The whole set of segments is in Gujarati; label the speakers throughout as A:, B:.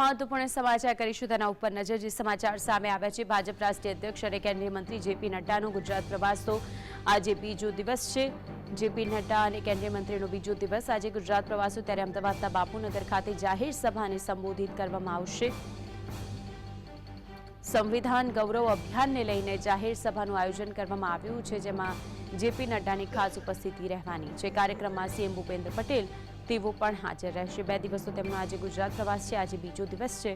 A: મહત્વપૂર્ણ સમાચાર કરીશું. તેના ઉપર નજર જે સમાચાર સામે આવ્યા છે, ભાજપ રાષ્ટ્રીય અધ્યક્ષ અને કેન્દ્રીય મંત્રી જેપી નડ્ડાનો ગુજરાત પ્રવાસ તો આજે બીજો દિવસ છે. જેપી નડ્ડા અને કેન્દ્રીય મંત્રીનો બીજો દિવસ આજે ગુજરાત પ્રવાસો ત્યારે અમદાવાદના બાપુનગર ખાતે જાહેર સભાને સંબોધિત કરવામાં આવશે. સંવિધાન ગૌરવ અભિયાનને લઈને જાહેર સભાનું આયોજન કરવામાં આવ્યું છે, જેમાં જેપી નડ્ડાની ખાસ ઉપસ્થિતિ રહેવાની છે. કાર્યક્રમમાં સીએમ ભૂપેન્દ્ર પટેલ તેઓ પણ હાજર રહેશે. બે દિવસનો તેમનો આજે ગુજરાત પ્રવાસ છે. આજે બીજો દિવસ છે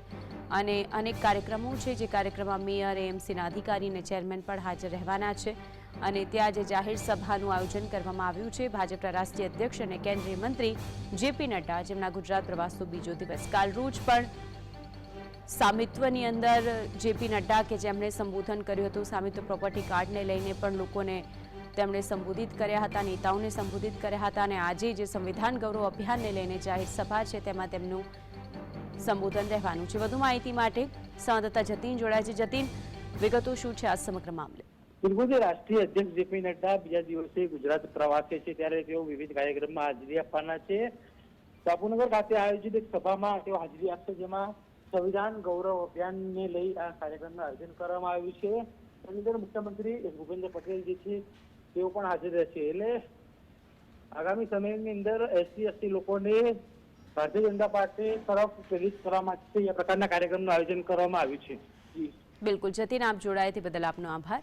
A: અને અનેક કાર્યક્રમો છે, જે કાર્યક્રમમાં મેયર, એએમસીના અધિકારી અને ચેરમેન પણ હાજર રહેવાના છે અને ત્યાં જે જાહેર સભાનું આયોજન કરવામાં આવ્યું છે. ભાજપના રાષ્ટ્રીય અધ્યક્ષ અને કેન્દ્રીય મંત્રી જેપી નડ્ડા, જેમના ગુજરાત પ્રવાસનો બીજો દિવસ. કાલ રોજ પણ સામિત્વની અંદર જેપી નડ્ડા કે જેમણે સંબોધન કર્યું હતું, સામિત્વ પ્રોપર્ટી કાર્ડને લઈને પણ લોકોને તેમણે સંબોધિત કર્યા હતા, નેતાઓને સંબોધિત કર્યા હતા અને આજે જે સંવિધાન ગૌરવ અભિયાનને લઈને જાહેર સભા છે, તેમાં તેમનું સંબોધન રહેવાનું છે. વધુ માહિતી માટે સંવાદદાતા જતીન જોડાય છે. જતીન, વિગતો શું છે આ સમગ્ર મામલે?
B: બિલકુલ રાષ્ટ્રીય અધ્યક્ષ જેપી નડ્ડા બીજા દિવસે ગુજરાત પ્રવાસે છે, ત્યારે તેઓ વિવિધ કાર્યક્રમમાં હાજરી આપવાના છે. બાપુનગર ખાતે આયોજિત એક સભામાં તેઓ હાજરી આપશે, જેમાં સંવિધાન ગૌરવ અભિયાનને લઈ આ કાર્યક્રમનું આયોજન કરવામાં આવ્યું છે. એની અંદર મુખ્યમંત્રી ભૂપેન્દ્ર પટેલ જે છે તેઓ પણ હાજર રહેશે. એટલે આગામી સમયની અંદર એસસી એસટી લોકોને ભારતીય જનતા પાર્ટી તરફ પ્રેરિત કરવા માટે પ્રકારના કાર્યક્રમનું આયોજન કરવામાં આવ્યું છે.
A: બિલકુલ. જતીન, આપ જોડાયા તે બદલ આપનો આભાર.